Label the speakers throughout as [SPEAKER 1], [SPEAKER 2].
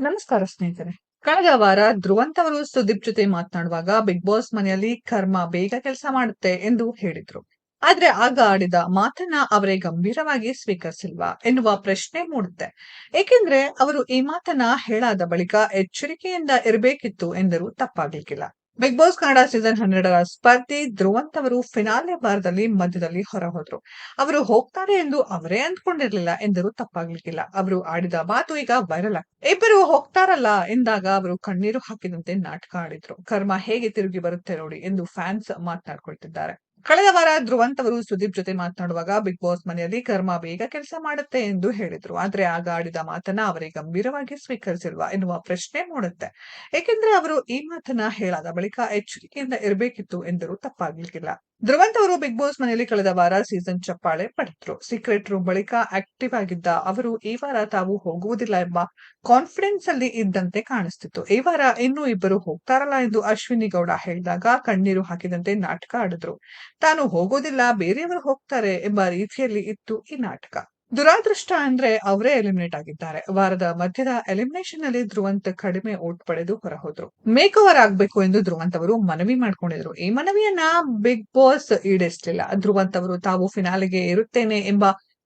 [SPEAKER 1] ನಮಸ್ಕಾರ ಸ್ನೇಹಿತರೆ. ಕಳೆದ ವಾರ ಧ್ರುವಂತ್ ಅವರು ಸುದೀಪ್ ಜೊತೆ ಮಾತನಾಡುವಾಗ ಬಿಗ್ ಬಾಸ್ ಮನೆಯಲ್ಲಿ ಕರ್ಮ ಬೇಗ ಕೆಲಸ ಮಾಡುತ್ತೆ ಎಂದು ಹೇಳಿದ್ರು. ಆದ್ರೆ ಆಗ ಆಡಿದ ಮಾತನ್ನ ಅವರೇ ಗಂಭೀರವಾಗಿ ಸ್ವೀಕರಿಸಿಲ್ವಾ ಎನ್ನುವ ಪ್ರಶ್ನೆ ಮೂಡುತ್ತೆ. ಏಕೆಂದ್ರೆ ಅವರು ಈ ಮಾತನ್ನ ಹೇಳಾದ ಬಳಿಕ ಎಚ್ಚರಿಕೆಯಿಂದ ಇರಬೇಕಿತ್ತು ಎಂದರೂ ತಪ್ಪಾಗ್ಲಿಕ್ಕಿಲ್ಲ. ಬಿಗ್ ಬಾಸ್ ಕನ್ನಡ ಸೀಸನ್ ಹನ್ನೆರಡರ ಸ್ಪರ್ಧಿ ಧ್ರುವಂತ್ ಅವರು ಫಿನಾಲೆ ಬಾರದಲ್ಲಿ ಮಧ್ಯದಲ್ಲಿ ಹೊರಹೋದ್ರು. ಅವರು ಹೋಗ್ತಾರೆ ಎಂದು ಅವರೇ ಅಂದ್ಕೊಂಡಿರ್ಲಿಲ್ಲ ಎಂದರೂ ತಪ್ಪಾಗ್ಲಿಕ್ಕಿಲ್ಲ. ಅವರು ಆಡಿದ ಮಾತು ಈಗ ವೈರಲ್ ಇಬ್ಬರು ಹೋಗ್ತಾರಲ್ಲ ಎಂದಾಗ ಅವರು ಕಣ್ಣೀರು ಹಾಕಿದಂತೆ ನಾಟಕ ಆಡಿದ್ರು. ಕರ್ಮ ಹೇಗೆ ತಿರುಗಿ ಬರುತ್ತೆ ನೋಡಿ ಎಂದು ಫ್ಯಾನ್ಸ್ ಮಾತನಾಡ್ಕೊಳ್ತಿದ್ದಾರೆ. ಕಳೆದ ವಾರ ಧ್ರುವಂತ್ ಅವರು ಸುದೀಪ್ ಜೊತೆ ಮಾತನಾಡುವಾಗ ಬಿಗ್ ಬಾಸ್ ಮನೆಯಲ್ಲಿ ಕರ್ಮ ಬೇಗ ಕೆಲಸ ಮಾಡುತ್ತೆ ಎಂದು ಹೇಳಿದ್ರು. ಆದ್ರೆ ಆಗ ಆಡಿದ ಮಾತನ್ನ ಅವರೇ ಗಂಭೀರವಾಗಿ ಸ್ವೀಕರಿಸಿಲ್ವಾ ಎನ್ನುವ ಪ್ರಶ್ನೆ ಮೂಡುತ್ತೆ. ಏಕೆಂದ್ರೆ ಅವರು ಈ ಮಾತನ್ನ ಹೇಳಾದ ಬಳಿಕ ಎಚ್ಚರಿಕೆಯಿಂದ ಇರಬೇಕಿತ್ತು ಎಂದರೂ ತಪ್ಪಾಗ್ಲಿಕ್ಕಿಲ್ಲ. ಧ್ರುವಂತ್ ಅವರು ಬಿಗ್ ಬಾಸ್ ಮನೆಯಲ್ಲಿ ಕಳೆದ ವಾರ ಸೀಸನ್ ಚಪ್ಪಾಳೆ ಪಡೆದ್ರು. ಸೀಕ್ರೆಟ್ ರೂಮ್ ಬಳಿಕ ಆಕ್ಟಿವ್ ಆಗಿದ್ದ ಅವರು ಈ ವಾರ ತಾವು ಹೋಗುವುದಿಲ್ಲ ಎಂಬ ಕಾನ್ಫಿಡೆನ್ಸ್ ಅಲ್ಲಿ ಇದ್ದಂತೆ ಕಾಣಿಸ್ತಿತ್ತು. ಈ ವಾರ ಇನ್ನೂ ಇಬ್ಬರು ಹೋಗ್ತಾರಲ್ಲ ಎಂದು ಅಶ್ವಿನಿ ಗೌಡ ಹೇಳಿದಾಗ ಕಣ್ಣೀರು ಹಾಕಿದಂತೆ ನಾಟಕ ಆಡಿದ್ರು. ತಾನು ಹೋಗೋದಿಲ್ಲ, ಬೇರೆಯವರು ಹೋಗ್ತಾರೆ ಎಂಬ ರೀತಿಯಲ್ಲಿ ಇತ್ತು ಈ ನಾಟಕ. ದುರಾದೃಷ್ಟ ಅಂದ್ರೆ ಅವರೇ ಎಲಿಮಿನೇಟ್ ಆಗಿದ್ದಾರೆ. ವಾರದ ಮಧ್ಯದ ಎಲಿಮಿನೇಷನ್ ಅಲ್ಲಿ ಧ್ರುವಂತ್ ಕಡಿಮೆ ಓಟ್ ಪಡೆದು ಹೊರಹೋದ್ರು. ಮೇಕ್ ಓವರ್ ಆಗ್ಬೇಕು ಎಂದು ಧ್ರುವಂತ್ ಅವರು ಮನವಿ ಮಾಡ್ಕೊಂಡಿದ್ರು. ಈ ಮನವಿಯನ್ನ ಬಿಗ್ ಬಾಸ್ ಈಡೇರಿಸಲಿಲ್ಲ. ಧ್ರುವಂತ್ ಅವರು, ತಾವು ಫಿನಾಲೆಗೆ ಇರುತ್ತೇನೆ ಎಂಬ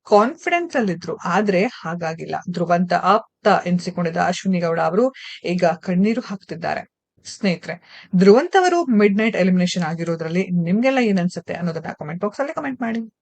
[SPEAKER 1] ಕಾನ್ಫಿಡೆನ್ಸ್ ಅಲ್ಲಿದ್ರು. ಆದ್ರೆ ಹಾಗಾಗಿಲ್ಲ. ಧ್ರುವಂತ ಆಪ್ತ ಎನಿಸಿಕೊಂಡಿದ್ದ ಅಶ್ವಿನಿ ಗೌಡ ಅವರು ಈಗ ಕಣ್ಣೀರು ಹಾಕ್ತಿದ್ದಾರೆ. ಸ್ನೇಹಿತರೆ, ಧ್ರುವಂತ್ ಅವರು ಮಿಡ್ ನೈಟ್ ಎಲಿಮಿನೇಷನ್ ಆಗಿರೋದ್ರಲ್ಲಿ ನಿಮ್ಗೆಲ್ಲ ಏನ್ ಅನ್ಸುತ್ತೆ ಅನ್ನೋದನ್ನ ಕಮೆಂಟ್ ಬಾಕ್ಸ್ ಅಲ್ಲಿ ಕಮೆಂಟ್ ಮಾಡಿ.